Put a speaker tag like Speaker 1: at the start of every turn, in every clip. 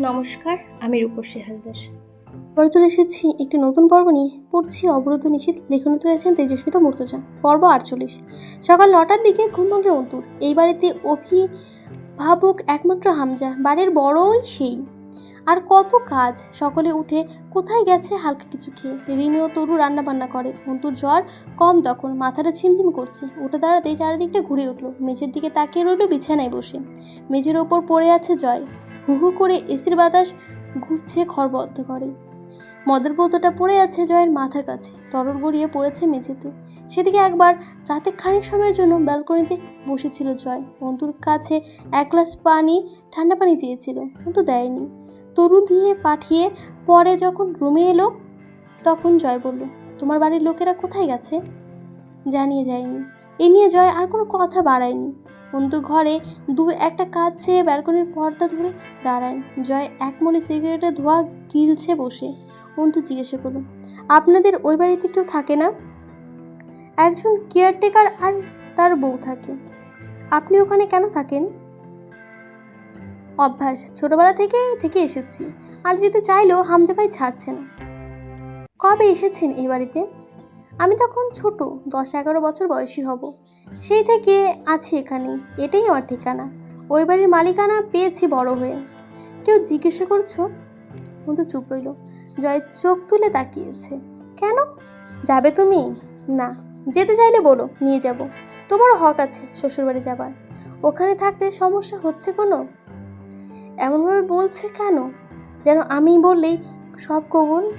Speaker 1: নমস্কার, আমি রূপসী হালদার। পরে চলে এসেছি একটি নতুন পর্ব নিয়ে। পড়ছি অবরোধ নিষেধ লেখনে রয়েছেন তেজস্মিতা মূর্তজা। পর্ব আটচল্লিশ। সকাল নটার দিকে ঘুম ভাঙে অন্তুর এই বাড়িতে অভিভাবক একমাত্র হামজা, বাড়ির বড়ই সেই। আর কত কাজ। সকলে উঠে কোথায় গেছে হালকা কিছু খেয়ে। রিমি ও তরু রান্না বান্না করে। অন্তুর জ্বর কম তখন। মাথাটা ছিমঝিম করছে। উঠে দাঁড়াতেই চারিদিকটা ঘুরে উঠল। মেঝের দিকে তাকিয়ে রইল বিছানায় বসে। মেঝের ওপর পড়ে আছে জয়। হু হু করে এসির বাতাস ঘুরছে খড়বদ্ধ করে। মদের বোতলটা পড়ে আছে জয়ের মাথার কাছে। তরল গড়িয়ে পড়েছে মেঝেতে। সেদিকে একবার রাতে খানিক সময়ের জন্য ব্যালকনিতে বসেছিল জয়। অন্তুর কাছে এক গ্লাস পানি, ঠান্ডা পানি চেয়েছিল, কিন্তু দেয়নি। তরু দিয়ে পাঠিয়ে পরে যখন রুমে এলো, তখন জয় বলল, তোমার বাড়ির লোকেরা কোথায় গেছে? জানিয়ে যায়নি। এ নিয়ে জয় আর কোনো কথা বাড়ায়নি। অন্তু ঘরে দু একটা কাজ ছেড়ে ব্যালকনির পর্দা ধরে দাঁড়ায়। জয় এক মনে সিগারেটের ধোঁয়া গিলছে বসে। অন্তু জিজ্ঞাসা করল, আপনাদের ওই বাড়িতে কেউ থাকে না? একজন কেয়ারটেকার আর তার বউ থাকে। আপনি ওখানে কেন থাকেন? অভ্যাস, ছোটবেলা থেকেই, থেকে এসেছি। আর যেতে চাইলেও হামজা ভাই ছাড়ছে না কবে এসেছেন এই বাড়িতে? আমি তখন ছোট, দশ এগারো বছর বয়সী হব। সেই থেকে আছি এখানে, এটাই আমার ঠিকানা। ওই বাড়ির মালিকানা পেয়েছি বড় হয়ে। কেউ জিজ্ঞাসা করছ? কিন্তু চুপ রইল। জয় চোখ তুলে তাকিয়েছে। কেন? যাবে তুমি? না, যেতে চাইলে বলো, নিয়ে যাব। তোমারও হক আছে শ্বশুরবাড়ি যাবার। ওখানে থাকতে সমস্যা হচ্ছে কোনো? এমনভাবে বলছে কেন? যেন আমি বললেই সব কবুল?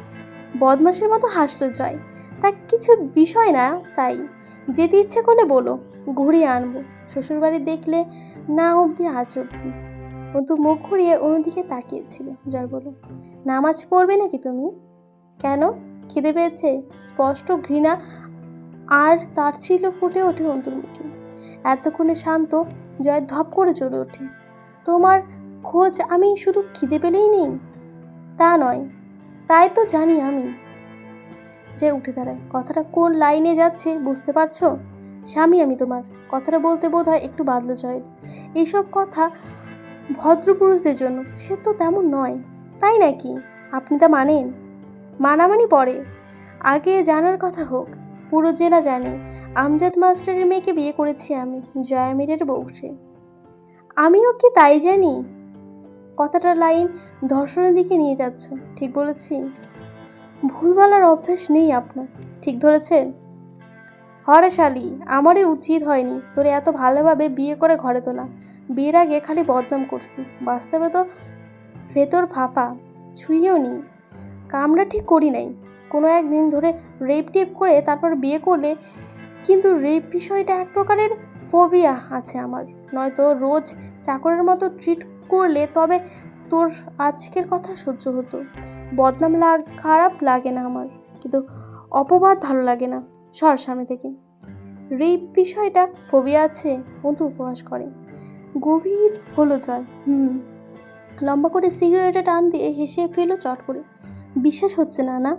Speaker 1: বদমাসের মতো হাসলো জয়। তা কিছু বিষয় না, তাই। যেতে ইচ্ছে করলে বলো ঘুরিয়ে আনব। শ্বশুরবাড়ি দেখলে না অবধি আজ অবধি। অন্তু মুখ ঘুরিয়ে অন্যদিকে তাকিয়েছিল। জয় বলো, নামাজ পড়বে নাকি তুমি? কেন? খিদে পেয়েছে? স্পষ্ট ঘৃণা আর তার ছিল ফুটে ওঠে অন্তুর মুখে। এতক্ষণে শান্ত, জয় ধপ করে চলে ওঠে। তোমার খোঁজ আমি শুধু খিদে পেলেই নেই? তা নয়, তাই তো জানি আমি। যে উঠে দাঁড়ায়। কথাটা কোন লাইনে যাচ্ছে বুঝতে পারছ? স্বামী আমি তোমার। কথাটা বলতে বোধ হয় একটু বাদলো জয়ের। এইসব কথা ভদ্রপুরুষদের জন্য সে তো তেমন নয়, তাই নাকি? আপনি তা মানেন? মানামানি পরে আগে জানার কথা হোক, পুরো জেলা জানে। আমজাদ মাস্টারের মেয়েকে বিয়ে করেছি আমি, জয়ামিরের বউসে আমিও কি তাই জানি? কথাটার লাইন ধর্ষণের দিকে নিয়ে যাচ্ছ, ঠিক বলেছি? ভুল বলার অভ্যাস নেই আপনার, ঠিক ধরেছেন? হরে শালি, আমারই উচিত হয়নি। তোরে এত ভালোভাবে বিয়ে করে ঘরে তোলা। বিয়ের আগে খালি বদনাম করছি। বাস্তবে তো ভেতর ফাঁপা ছুঁয়েও নি। কামরা ঠিক করি নাই। কোনো একদিন ধরে রেপ টেপ করে তারপর বিয়ে করলে কিন্তু রেপ বিষয়টা এক প্রকারের ফোবিয়া আছে আমার। নয়তো রোজ চাকরের মতো ট্রিট করলে তবে তোর আজকের কথা সহ্য হতো। বদনাম লাগ, খারাপ লাগে না আমার। কিন্তু অপবাদ ভালো লাগে না, সর সামনে থেকে। রেপ বিষয়টা ফোবিয়া আছে অন্তু উপহাস করে। গভীর হলো জয়, হুম। লম্বা করে সিগারেটে টান দিয়ে হেসে ফেলো চট করে। বিশ্বাস হচ্ছে না না?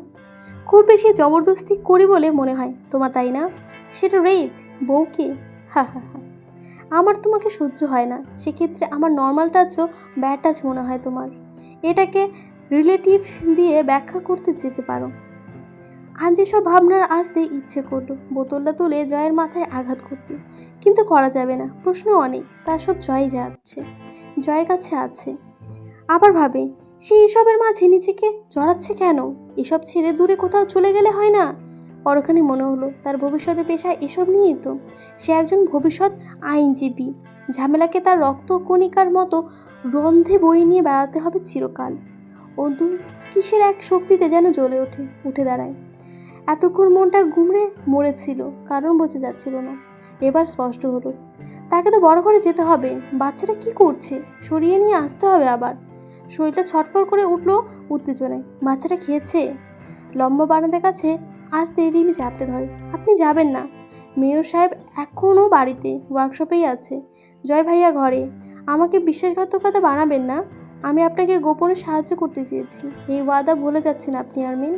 Speaker 1: খুব বেশি জবরদস্তি করি বলে মনে হয়, তোমার তাই না? সেটা রেপ, বউকে? হা হা হা। আমার তোমাকে সহ্য হয় না, সেক্ষেত্রে আমার নর্মাল টাচও ব্যাড টাচ মনে হয় তোমার। এটাকে রিলেটিভ দিয়ে ব্যাখ্যা করতে যেতে পারো। আজ যেসব ভাবনার আসতে ইচ্ছে করল, বোতলটা তুলে জয়ের মাথায় আঘাত করতে। কিন্তু করা যাবে না, প্রশ্ন অনেক, তার সব জয় যাচ্ছে, জয়ের কাছে আছে। আবার ভাবে, সে এসবের মাঝে নিজেকে জড়াচ্ছে কেন? এসব ছেড়ে দূরে কোথাও চলে গেলে হয় না? পরখানে মনে হলো, তার ভবিষ্যতে পেশায় এসব নিয়েই তো। সে একজন ভবিষ্যৎ আইনজীবী, ঝামেলাকে তার রক্ত কণিকার মতো রন্ধে বই নিয়ে বেড়াতে হবে চিরকাল। ও দূর কিসের এক শক্তিতে যেন জ্বলে ওঠে, উঠে দাঁড়ায়। এতক্ষণ মনটা গুমড়ে মরেছিল, কারণ বোঝা যাচ্ছিল না। এবার স্পষ্ট হলো, তাকে তো বড় করে যেতে হবে, বাচ্চাটা কি করছে? সরিয়ে নিয়ে আসতে হবে আবার। শরীরটা ছটফট করে উঠল উত্তেজনায়, বাচ্চাটা খেয়েছে? লম্বা বারান্দার কাছে আসতে রিমি চাপটে ধরে, আপনি যাবেন না। মেয়র সাহেব এখনও বাড়িতে ওয়ার্কশপেই আছে। জয় ভাইয়া ঘরে, আমাকে বিশ্বাসঘাতকতা বানাবেন না। আমি আপনাকে গোপনে সাহায্য করতে চেয়েছি। এই ওয়াদা ভুলে যাচ্ছেন আপনি, আরমিন।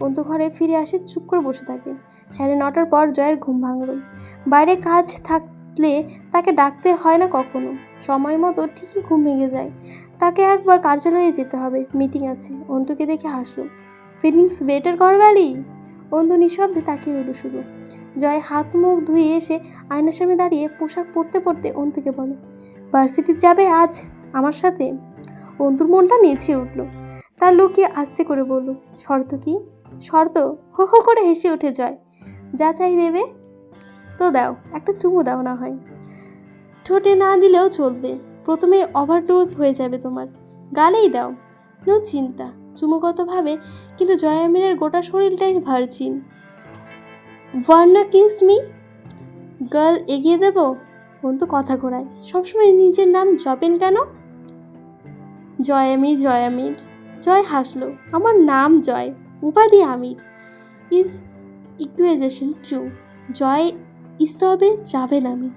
Speaker 1: অন্তু ঘরে ফিরে আসে, চুপ করে বসে থাকে সাড়ে নটার পর জয়ের ঘুম ভাঙল। বাইরে কাজ থাক উঠলে তাকে ডাকতে হয় না কখনো। সময় মতো ঠিকই ঘুম ভেঙে যায়। তাকে একবার কার্যালয়ে যেতে হবে। মিটিং আছে। অন্তুকে দেখে হাসলো। ফিলিংস, বেটার করবালি অন্তু নিঃশব্দে তাকিয়ে রইল শুধু। জয় হাত মুখ ধুয়ে এসে আয়নার সামনে দাঁড়িয়ে পোশাক পরতে পরতে অন্তুকে বলে, ভার্সিটি যাবে আজ আমার সাথে? অন্তুর মনটা নেচে উঠল। তার লুকিয়ে আস্তে করে বলল, শর্ত কি? শর্ত? হো হো করে হেসে উঠে জয় যা চাই দেবে, তো দাও, একটা চুমু দাও না হয়। ঠোঁটে না দিলেও চলবে। প্রথমে ওভারডোজ হয়ে যাবে তোমার। গালেই দাও। নো চিন্তা। চুমুগতভাবে, কিন্তু জয়ামিনের গোটা শরীরটাই virgin wanna kiss me. Girl, এগিয়ে দেব? তো কথা ঘোরায়। সবসময় নিজের নাম জপেন কেন? জয়ামির জয়ামির জয় হাসলো। আমার নাম জয়, উপাধি আমির। ইজ ইকুয়েজেশন ট্রু জয় ইস্তবে যাবেন আমির।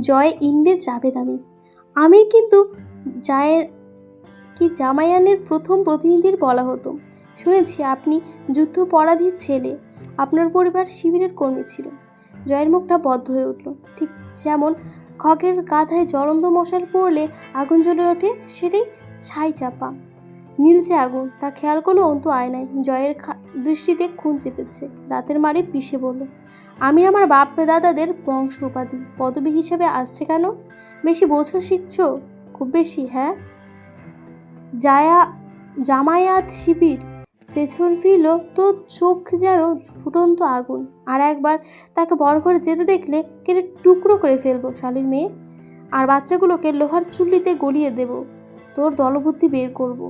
Speaker 1: জয় ইনবে জাভেদ আমির। আমির কিন্তু জায়ের, কি জামায়ানের প্রথম প্রতিনিধির বলা হতো। শুনেছি আপনি যুদ্ধপরাধীর ছেলে, আপনার পরিবার শিবিরের কর্মী ছিল। জয়ের মুখটা বদ্ধ হয়ে উঠল। ঠিক যেমন খগের গাধায় জ্বলন্ত মশাল পড়লে আগুন জ্বলে ওঠে সেটাই ছাই চাপা। নীলচে আগুন, তা খেয়াল করল আয় নাই। জয়ের দৃষ্টিতে খুন চেপেছে। দাঁতের মারে পিষে বলল, আমি আমার বাপ দাদাদের বংশ উপাধি। পদবী হিসেবে আসছে কেন? বেশি বোঝো শিখছো? খুব বেশি হ্যাঁ? জায়া জামায়াত শিবির পেছন ফিরল, তো চোখ যেন ফুটন্ত আগুন। আর একবার তাকে বড় ঘরে যেতে দেখলে কেটে টুকরো করে ফেলব শালির মেয়ে। আর বাচ্চাগুলোকে লোহার চুল্লিতে গলিয়ে দেব, তোর দলবুদ্ধি বের করব।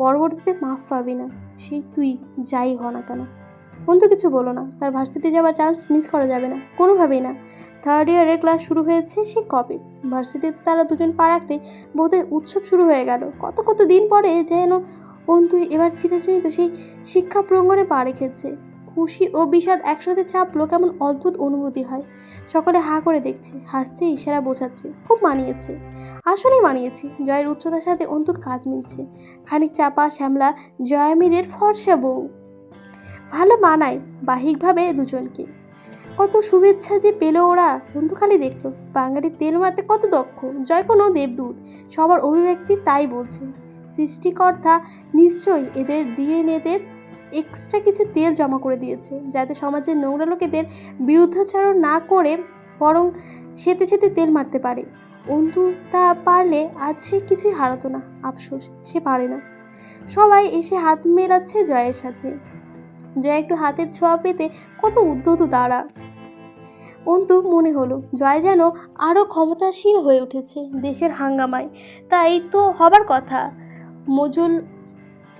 Speaker 1: পরবর্তীতে মাফ পাবি না, সেই তুই যাই হ না কেন। অন্তু কিছু বলো না, তার ভার্সিটি যাওয়ার চান্স মিস করা যাবে না, কোনোভাবেই না। থার্ড ইয়ারের ক্লাস শুরু হয়েছে সে কবে? ভার্সিটিতে তারা দুজন পা রাখতে বোধহয় উৎসব শুরু হয়ে গেল, কত কত দিন পরে যেন অন্তু এবার চিরাচরিত সেই শিক্ষা প্রাঙ্গণে পা রেখেছে। খুশি ও বিষাদ একসাথে চাপলো কেমন অদ্ভুত অনুভূতি হয়। সকলে হা করে দেখছে, হাসছে, ইশারা বোঝাচ্ছে, খুব মানিয়েছে। আসলেই মানিয়েছে, জয়ের উচ্চতার সাথে অন্তুর কাঁধ মিলছে। খানিক চাপা শ্যামলা, জয়ামিরের ফর্সা বউ। ভালো মানায় বাহিকভাবে দুজনকে। কত শুভেচ্ছা যে পেল ওরা বন্ধু খালি দেখল। বাঙালির তেল মারতে কত দক্ষ, জয় কোনো দেবদূত, সবার অভিব্যক্তি তাই বলছে। সৃষ্টিকর্তা নিশ্চয়ই এদের ডিএনএদের এক্সট্রা কিছু তেল জমা করে দিয়েছে, যাতে সমাজের নোংরা লোকেদের বিরুদ্ধাচরণ না করে বরং সেতে সেতে তেল মারতে পারে। অন্তু তা পারলে আজ সে কিছুই হারাতো না, আফসোস, সে পারে না। সবাই এসে হাত মেলাচ্ছে জয়ের সাথে। জয় একটু হাতের ছোঁয়া পেতে কত উদ্ধত তারা। অন্তু, মনে হলো, জয় যেন আরও ক্ষমতাসীন হয়ে উঠেছে দেশের হাঙ্গামায়। তাই তো হবার কথা। মজুল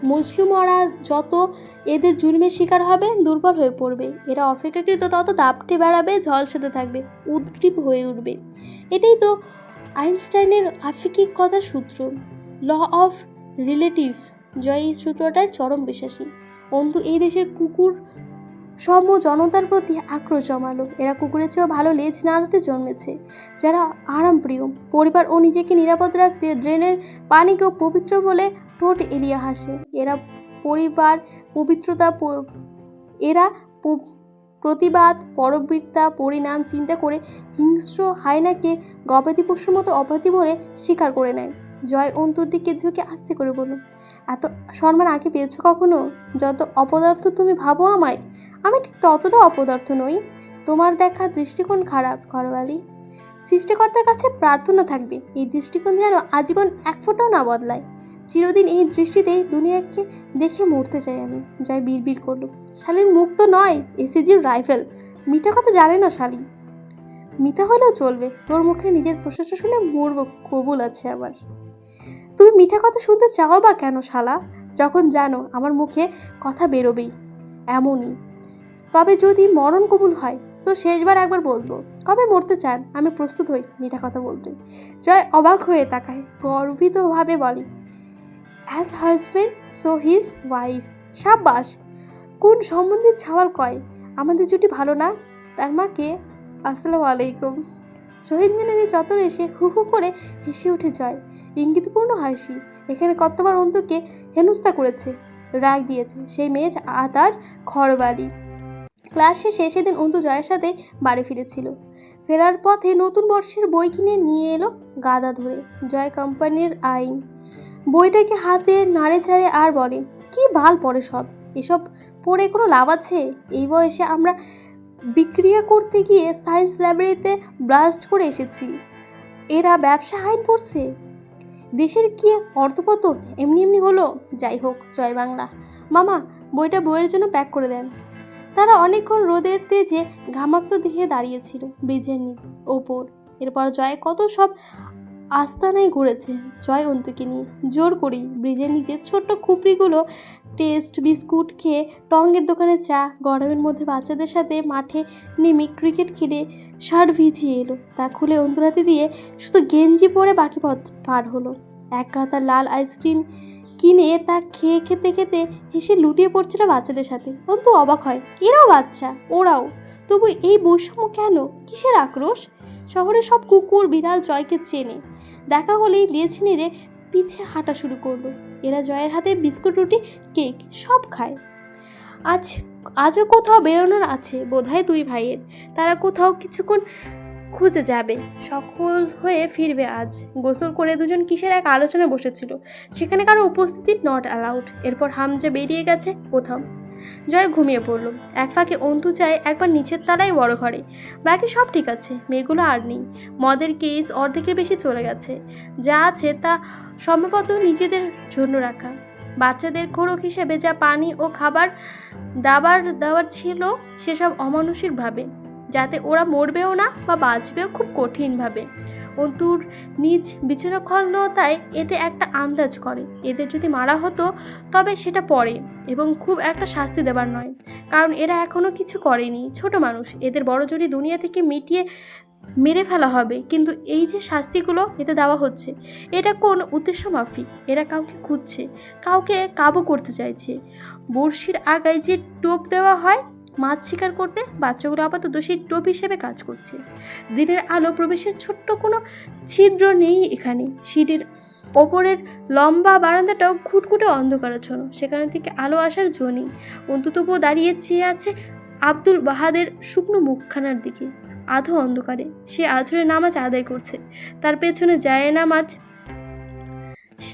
Speaker 1: মজলুমরা যত এদের জুলমের শিকার হবে, দুর্বল হয়ে পড়বে। এরা অপেক্ষাকৃত তত দাপটে বেড়াবে ঝলসাতে থাকবে, উদ্গ্রীব হয়ে উঠবে। এটাই তো আইনস্টাইনের আফিকিক কথার সূত্র। ল অফ রিলেটিভ জয় এই সূত্রটার চরম বিশ্বাসী। অন্তু এই দেশের কুকুর সম জনতার প্রতি আক্রোশ জমালো। এরা কুকুরের চেয়েও ভালো লেজ নাড়াতে জন্মেছে। যারা আরামপ্রিয় পরিবার ও নিজেকে নিরাপদ রাখতে ড্রেনের পানিকেও পবিত্র বলে ঠোঁট এলিয়ে হাসে। এরা পরিবার পবিত্রতা এরা প্রতিবাদ, পরবৃত্তা, পরিণাম, চিন্তা করে হিংস্র হায়নাকে গবাদি পশুর মতো অবাধি বলে স্বীকার করে নেয়। জয় অন্তর দিকে ঝুঁকে আস্তে করে বলল, এত সম্মান আগে পেয়েছ কখনো? যত অপদার্থ তুমি ভাবো আমায় আমি ঠিক ততটা অপদার্থ নই। তোমার দেখা দৃষ্টিকোণ খারাপ, ঘরওয়ালি। সৃষ্টিকর্তার কাছে প্রার্থনা থাকবে, এই দৃষ্টিকোণ যেন আজীবন এক ফোঁটাও না বদলায়। চিরদিন এই দৃষ্টিতেই দুনিয়াকে দেখে মরতে চাই আমি জয় বিড়বিড় করল। শালির মুখ তো নয়, এসিজির রাইফেল। মিঠা কথা জানে না শালি। মিথ্যা হলেও চলবে, তোর মুখে নিজের প্রশংসা শুনে মরব কবুল আছে আবার। তুমি মিঠা কথা শুনতে চাও বা কেন শালা? যখন জানো, আমার মুখে কথা বেরোবেই। এমনই। তবে যদি মরণ কবুল হয়, তো শেষবার একবার বলব, কবে মরতে চান? আমি প্রস্তুত হই, মিঠা কথা বলতে। জয় অবাক হয়ে তাকায়, গর্বিতভাবে বলে as husband so his wife সাব্বাস, কোন সম্বন্ধে ছাওয়াল কয়? আমাদের জুটি ভালো না? তার মাকে আসসালামু আলাইকুম। শহীদ মিনারে চত্বরে এসে হু হু করে হেসে উঠে জয়। ইঙ্গিতপূর্ণ হাসি, এখানে কতবার অন্তকে হেনস্থা করেছে। রাগ দিয়েছে, সেই মেজ আদার ঘরবাড়ি ক্লাস শেষে সেদিন অন্তু জয়ের সাথে বাড়ি ফিরেছিল। ফেরার পথে নতুন বর্ষের বই কিনে নিয়ে এলো গাদা ধরে, জয় কোম্পানির আইন। বইটাকে হাতে নাড়ে চাড়ে আর বলে, কি বাল পড়ে সব? এসব পড়ে কোনো লাভ আছে? এই বয়সে আমরা বিক্রিয়া করতে গিয়ে সায়েন্স লাইব্রেরিতে ব্লাস্ট করে এসেছি। এরা ব্যবসা আইন পড়ছে? দেশের কি অর্থপতন এমনি এমনি হলো? যাই হোক, জয় বাংলা। মামা, বইটা বইয়ের জন্য প্যাক করে দেন। তারা অনেকক্ষণ রোদের তেজে ঘামাক্ত দেহে দাঁড়িয়েছিল ব্রিজের ওপর। এরপর জয় কত সব আস্তানায় ঘুরেছে। জয় অন্তুকে নিয়ে জোর করেই ব্রিজের নিচে ছোট্ট খুপড়িগুলো টেস্ট বিস্কুট খেয়ে টঙ্গের দোকানে চা, গরমের মধ্যে বাচ্চাদের সাথে মাঠে নেমে ক্রিকেট খেলে শার্ট ভিজিয়ে এলো। তা খুলে অন্তরাতে দিয়ে শুধু গেঞ্জি পরে বাকি পথ পার হলো। এক কাতা লাল আইসক্রিম কিনে তা খেয়ে খেতে খেতে হেসে লুটিয়ে পড়ছিল বাচ্চাদের সাথে। অন্তু অবাক হয়, এরাও বাচ্চা, ওরাও। তবু এই বৈষম্য কেন? কিসের আক্রোশ? শহরে সব কুকুর বিড়াল জয়কে চেনে। দেখা হলেই লেজ নেড়ে পিছে হাঁটা শুরু করল। এরা জয়ের হাতে বিস্কুট, রুটি, কেক সব খায়। আজ, আজও কোথাও বেরোনোর আছে বোধহয় দুই ভাইয়ের। তারা কোথাও কিছুক্ষণ খুঁজে যাবে, সকল হয়ে ফিরবে আজ। গোসল করে দুজন কিসের এক আলোচনায় বসেছিল, সেখানে কারও উপস্থিতি নট অ্যালাউড এরপর হামজা বেরিয়ে গেছে কোথাও জয় ঘুমিয়ে পড়ল। এক ফাঁকে অন্তু চায় একবার নিচের তলায় বড় ঘরে। বাকি সব ঠিক আছে, মেয়েগুলো আর নেই। মদের কেস অর্ধেকের বেশি চলে গেছে। যা আছে তা সম্ভবত নিজেদের জন্য রাখা। বাচ্চাদের খোরক হিসেবে যা পানি ও খাবার দাবার দাবার ছিল, সেসব অমানসিকভাবে। যাতে ওরা মরবেও না বা বাঁচবেও খুব কঠিনভাবে। অন্তুর নিজ বিচ্ছিন্নক্ষণতায় এতে একটা আন্দাজ করে। এদের যদি মারা হতো, তবে সেটা পরে এবং খুব একটা শাস্তি দেবার নয়। কারণ এরা এখনও কিছু করেনি। ছোট মানুষ, এদের বড় জোরি দুনিয়া থেকে মিটিয়ে মেরে ফেলা হবে। কিন্তু এই যে শাস্তিগুলো এতে দেওয়া হচ্ছে, এটা কোন উদ্দেশ্য মাফিক? এরা কাউকে খুঁজছে, কাউকে কাবু করতে চাইছে। বড়শির আগায় যে টোপ দেওয়া হয় মাছ শিকার করতে বাচ্চাগুলো আপাতত দোষী টোপ হিসেবে কাজ করছে। দিনের আলো প্রবেশের ছোট্ট কোনো ছিদ্র নেই এখানে। সিঁড়ির ওপরের লম্বা বারান্দাটাও ঘুটঘুটে অন্ধকারাচ্ছন্ন। সেখান থেকে আলো আসার জো নেই। দাঁড়িয়ে চেয়ে আছে আব্দুল বাহাদের শুকনো মুখখানার দিকে। আধো অন্ধকারে। সে আধরে নামাজ আদায় করছে। তার পেছনে যায় নামাজ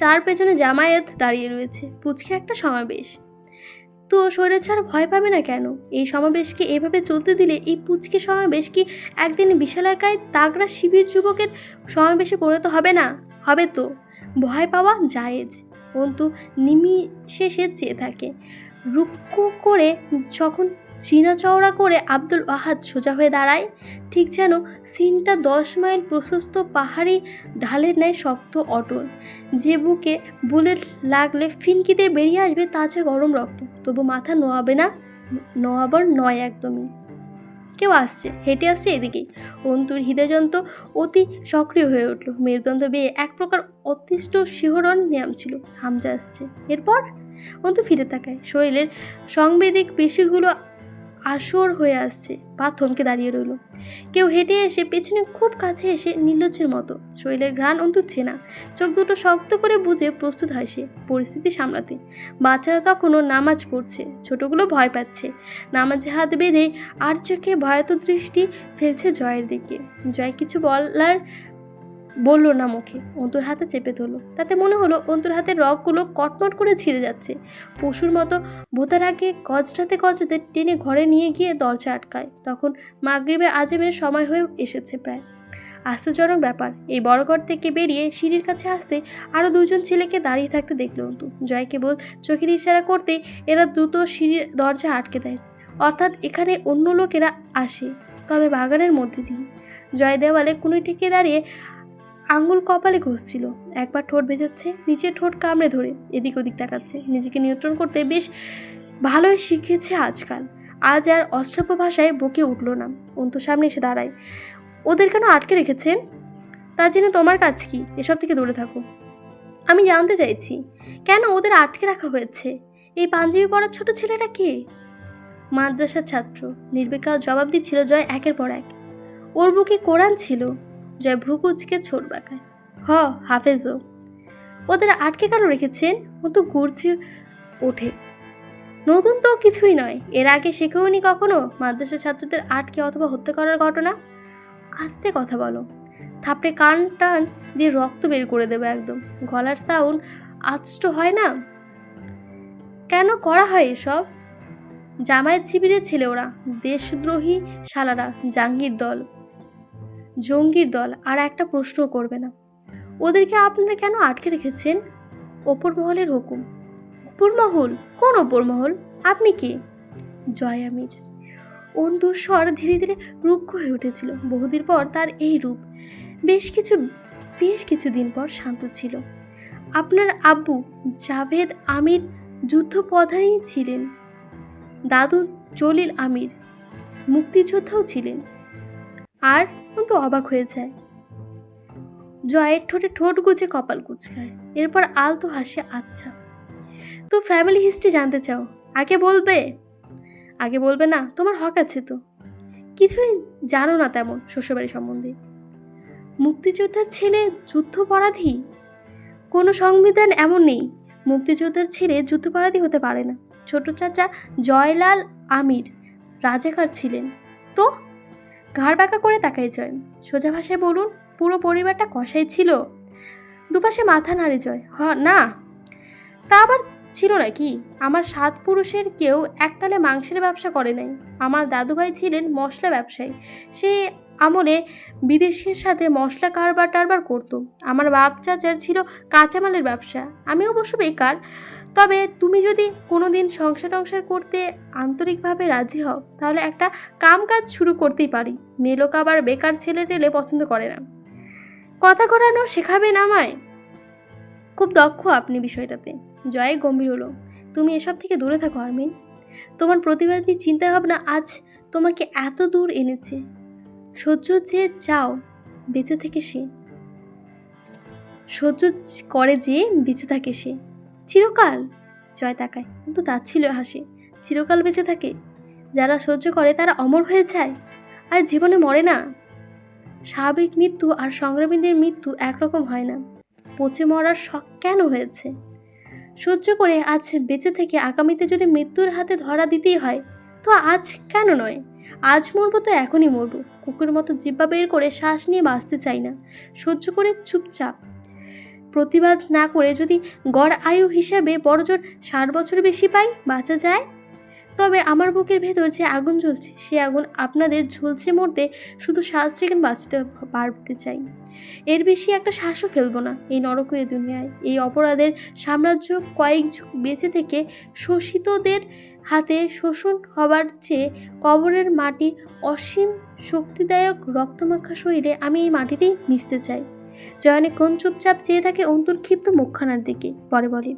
Speaker 1: তার পেছনে জামায়াত দাঁড়িয়ে রয়েছে। পুচকে একটা সমাবেশ। তো ছাড়া ভয় পাবে না কেন? এই সমাবেশকে এভাবে চলতে দিলে এই পুচকে সমাবেশ কি একদিন বিশালাকায় তাগড়া শিবির যুবকের সমাবেশে পরিণত হবে না? হবে তো। ভয় পাওয়া জায়েজ। অন্তু নিমিশেষে চেয়ে থাকে। রুক্ষ করে যখন সিনা চওড়া করে আব্দুল ওয়াহাদ সোজা হয়ে দাঁড়ায়, ঠিক যেন সিনটা দশ মাইল প্রশস্ত পাহাড়ি ঢালের ন্যায় শক্ত, অটল। যে বুকে বুলেট লাগলে ফিনকিতে বেরিয়ে আসবে, তা যে গরম রক্ত। তবু মাথা নোয়াবে না, নোয়াবার নয় একদমই। কেউ আসছে, হেঁটে আসছে এদিকেই। অন্তুর হৃদয়যন্ত্র অতি সক্রিয় হয়ে উঠল। মেরুদণ্ড বেয়ে এক প্রকার অতিষ্ঠ শিহরণ ছিল। হামজা আসছে। এরপর অন্তু ফিরে তাকায়। শরীরের সংবেদিক পেশিগুলো আসর হয়ে আসছে। পা থমকে দাঁড়িয়ে রইল। কেউ হেঁটে এসে পেছনে খুব কাছে এসে নির্লজ্জের মতো। শরীরের ঘ্রাণ অন্তুচ্ছে না চোখ দুটো শক্ত করে বুঝে প্রস্তুত হয় সে পরিস্থিতি সামলাতে। বাচ্চারা তখনও নামাজ পড়ছে। ছোটগুলো ভয় পাচ্ছে। নামাজে হাত বেঁধে আর চোখে ভয়াত দৃষ্টি ফেলছে জয়ের দিকে। জয় কিছু বলার বলল না মুখে। অন্তর হাতে চেপে ধরলো। তাতে মনে হলো অন্তর হাতের রগগুলো কটমট করে ছিঁড়ে যাচ্ছে। পশুর মতো ভোতার আগে গজটাতে গজতে টেনে ঘরে নিয়ে গিয়ে দরজা আটকায়। তখন মাগরিবে আজমের সময় হয়ে এসেছে প্রায়। আশ্চর্যজনক ব্যাপার, এই বড় ঘর থেকে বেরিয়ে সিঁড়ির কাছে আসতে আরও দুজন ছেলেকে দাঁড়িয়ে থাকতে দেখল অন্তু। জয় কেবল চোখের ইশারা করতে এরা দ্রুত সিঁড়ির দরজা আটকে দেয়। অর্থাৎ এখানে অন্য লোকেরা আসে, তবে বাগানের মধ্যে দিয়ে জয় দেওয়ালে কুনি ঠেকে দাঁড়িয়ে আঙুল কপালে ঘষছিল। একবার ঠোঁট ভেজাচ্ছে নিচে ঠোঁট কামড়ে ধরে, এদিক ওদিক তাকাচ্ছে। নিজেকে নিয়ন্ত্রণ করতে বেশ ভালোই শিখেছে আজকাল। আজ আর অশ্রাব্য ভাষায় বকে উঠল না। অন্তু সামনে এসে দাঁড়ায়। ওদের কেন আটকে রেখেছেন? তার জন্য তোমার কাজ কি? এসব থেকে দূরে থাকো। আমি জানতে চাইছি, কেন ওদের আটকে রাখা হয়েছে? এই পাঞ্জাবি পড়ার ছোট ছেলেটা কে? মাদ্রাসার ছাত্র। নির্বিকার জবাব দিচ্ছিল জয় একের পর এক। ওর বুকে কোরআন ছিল। জয় ভ্রুকুচকে ছোট বাঁকায়। হ, হাফেজও। ওদের আটকে কেন রেখেছেন? ও তো ঘুরছে ওঠে। নতুন তো কিছুই নয়। এর আগে শেখেওনি কখনো মাদ্রাসা ছাত্রদের আটকে অথবা হত্যা করার ঘটনা? আস্তে কথা বলো। থাপড়ে কান টান দিয়ে রক্ত বের করে দেবে একদম। গলার সাউন্ড আষ্ট হয় না? কেন করা হয় এসব? জামায়াত শিবিরের ছেলে ওরা দেশদ্রোহী শালারা জাঙ্গির দল। জঙ্গির দল আর একটা প্রশ্ন করবে না। ওদেরকে আপনারা কেন আটকে রেখেছেন? ওপর মহলের হুকুম। ওপর মহল কোন ওপর মহল আপনি কে? জয় আমির। অন্দুর স্বর ধীরে ধীরে রুক্ষ হয়ে উঠেছিল। বহুদিন পর তার এই রূপ। বেশ কিছু, বেশ কিছুদিন পর শান্ত ছিল। আপনার আব্বু জাভেদ আমির যুদ্ধপধানী ছিলেন। দাদু জলিল আমির মুক্তিযোদ্ধাও ছিলেন। আর তো অবাক হয়ে যায়। জয়ের ঠোঁটে ঠোঁট গুজে কপাল কুচকায়, এরপর আলতো হাসে আচ্ছা তো ফ্যামিলি হিস্ট্রি জানতে চাও? আগে বলবে? আগে বলবে না, তোমার হক আছে তো। কিছুই জানো না তেমন শ্বশুরবাড়ি সম্বন্ধে। মুক্তিযোদ্ধার ছেলে যুদ্ধপরাধী? কোনো সংবিধান এমন নেই। মুক্তিযোদ্ধার ছেলে যুদ্ধপরাধী হতে পারে না। ছোট চাচা জয়লাল আমির রাজাকার ছিলেন। তো ঘাড় বাঁকা করে তাকাই জয়। সোজা ভাষায় বলুন, পুরো পরিবারটা কষাই ছিল? দুপাশে মাথা নাড়ে জয়। হ, না। তা আবার ছিল নাকি? আমার সাত পুরুষের কেউ এককালে মাংসের ব্যবসা করে নাই। আমার দাদুভাই ছিলেন মশলা ব্যবসায়ী। সে আমলে বিদেশের সাথে মশলা কারবার টারবার করতো। আমার বাপ চাচার ছিল কাঁচামালের ব্যবসা। আমি অবশ্য বেকার। তবে তুমি যদি কোনো দিন সংসার টংসার করতে আন্তরিকভাবে রাজি হও, তাহলে একটা কাম কাজ শুরু করতেই পারি। মেয়ে লোক আবার বেকার ছেলে টেলে পছন্দ করে না। কথা ঘোরানো শেখাবেন আমায়? খুব দক্ষ আপনি বিষয়টাতে। জয় গম্ভীর হলো। তুমি এসব থেকে দূরে থাকো, আরমিন। তোমার প্রতিবাদী চিন্তাভাবনা আজ তোমাকে এত দূর এনেছে। সহ্য যে চাও, বেঁচে থেকে সে। সহ্য করে যে বেঁচে থাকে সে। চিরকাল? জয় তাকায়, কিন্তু ছিল হাসি। চিরকাল বেঁচে থাকে। যারা সহ্য করে, তারা অমর হয়ে যায়। আর জীবনে মরে না। স্বাভাবিক মৃত্যু আর সংগ্রামীদের মৃত্যু একরকম হয় না। পচে মরার শখ কেন হয়েছে? সহ্য করে আজ বেঁচে থেকে আগামীতে যদি মৃত্যুর হাতে ধরা দিতেই হয়, তো আজ কেন নয়? আজ মরবো তো এখনই মরবো। কুকুর মতো জিব্বা বের করে শ্বাস নিয়ে বাঁচতে চাই না। সহ্য করে চুপচাপ। প্রতিবাদ না করে যদি গড় আয়ু হিসাবে বড়জোর ষাট বছর বেশি পাই, বাঁচা যায়? তবে আমার বুকের ভেতর যে আগুন জ্বলছে, সে আগুন আপনাদের ঝলছে মরতে শুধু শ্বাস সেকেন্ড বাঁচতে পারতে চাই। এর বেশি একটা শ্বাসও ফেলব না এই নরকীয় দুনিয়ায়। এই অপরাধের সাম্রাজ্য কয়েক যুগ বেঁচে থেকে শোষিতদের হাতে শোষণ হবার চেয়ে কবরের মাটি অসীম শক্তিদায়ক রক্তমাখা শরীরে আমি এই মাটিতেই মিশতে চাই। জয়নে কোন চুপচাপ চেয়ে থাকে অন্তুর ক্ষিপ্ত মুখখানার দিকে। পরে বলে,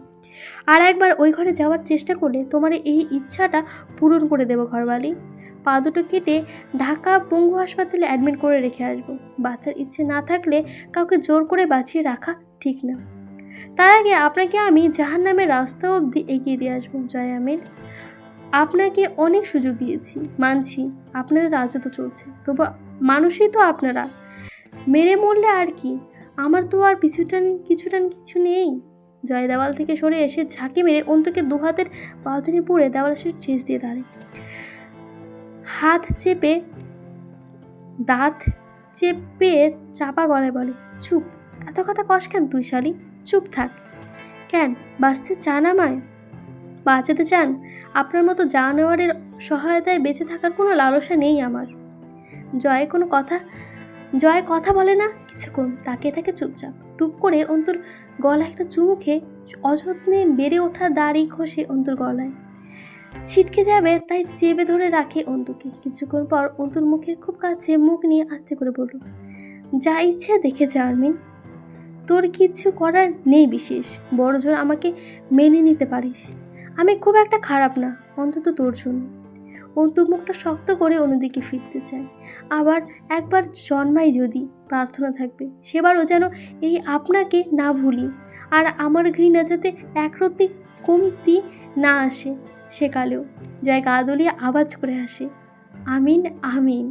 Speaker 1: আর একবার ওই ঘরে যাওয়ার চেষ্টা করলে তোমার এই ইচ্ছাটা পূরণ করে দেবো ঘরবালি। পা দুটো কেটে ঢাকা পঙ্গু হাসপাতালে অ্যাডমিট করে রেখে আসব। বাচ্চার ইচ্ছে না থাকলে কাউকে জোর করে বাঁচিয়ে রাখা ঠিক না। তার আগে আপনাকে আমি জাহান নামের রাস্তা অবধি এগিয়ে দিয়ে আসব, জয় আমির। আপনাকে অনেক সুযোগ দিয়েছি, মানছি। আপনাদের রাজত্ব চলছে, তবু মানুষই তো আপনারা। মেরে মরলে আর কি? আমার তো আর পিছুটান, কিছুটান কিছু নেই। জয় দেওয়াল থেকে সরে এসে ঝাঁকি মেরে অন্তকে দু হাতের বাঁধনি পড়ে দেওয়াল সে ঠেস দিয়ে দাঁড়ে হাত চেপে, দাঁত চেপে চাপা গলায় বলে, চুপ, এত কথা কস কেন তুই শালি? চুপ থাক। কেন, বাঁচতে চান আমায়? বাঁচাতে চান? আপনার মতো জানোয়ারের সহায়তায় বেঁচে থাকার কোনো লালসা নেই আমার। জয়, কোনো কথা জয় কথা বলে না। কিছুক্ষণ তাকিয়ে থাকে চুপচাপ। টুপ করে অন্তর গলায় একটা চুমু খেয়ে অযত্নে বেড়ে ওঠা দাড়ি খসে অন্তর গলায়। ছিটকে যাবে তাই চেপে ধরে রাখে অন্তুকে। কিছুক্ষণ পর অন্তুর মুখের খুব কাছে মুখ নিয়ে আস্তে করে বলল, যা ইচ্ছে দেখে যা তোর কিছু করার নেই বিশেষ। বড় জোর আমাকে মেনে নিতে পারিস। আমি খুব একটা খারাপ না। অন্তত তোর জন্য। অন্তু মুখটা শক্ত করে অন্যদিকে ফিরতে চায়। আবার একবার জন্মাই যদি, প্রার্থনা থাকবে, সেবারও যেন এই আপনাকে না ভুলি। আর আমার ঘৃণা যাতে একরত্তি কমতি না আসে সেকালেও। জয় গা আওয়াজ করে আসে, আমিন আমিন।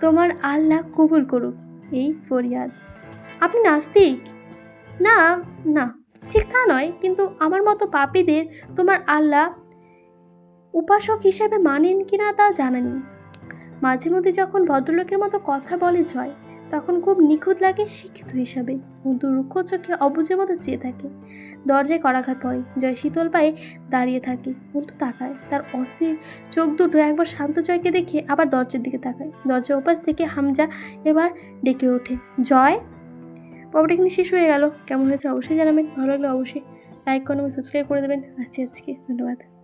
Speaker 1: তোমার আল্লাহ কবুল করুক, এই ফরিয়াদ। আপনি নাস্তিক? না না, ঠিক তা নয়, কিন্তু আমার মতো পাপীদের তোমার আল্লাহ উপাসক হিসেবে মানেন কিনা তা জানা নেই মাঝে মধ্যে যখন ভদ্রলোকের মতো কথা বলে জয়, তখন খুব নিখুঁত লাগে শিক্ষিত হিসাবে। কিন্তু রুক্ষ চোখে অবুজের মতো চেয়ে থাকে। দরজায় করাঘাত পড়ে। জয় শীতল পায়ে দাঁড়িয়ে থাকে। অন্তু তাকায়। তার অস্থির চোখ দুটো একবার শান্ত জয়কে দেখে আবার দরজার দিকে তাকায়। দরজার ওপাশ থেকে হামজা এবার ডেকে ওঠে। জয়? পর্বটা এখানে শেষ হয়ে গেল। কেমন হয়েছে অবশ্যই জানাবেন। ভালো লাগলে অবশ্যই লাইক করুন সাবস্ক্রাইব করে দেবেন। আসছি আজকে। ধন্যবাদ।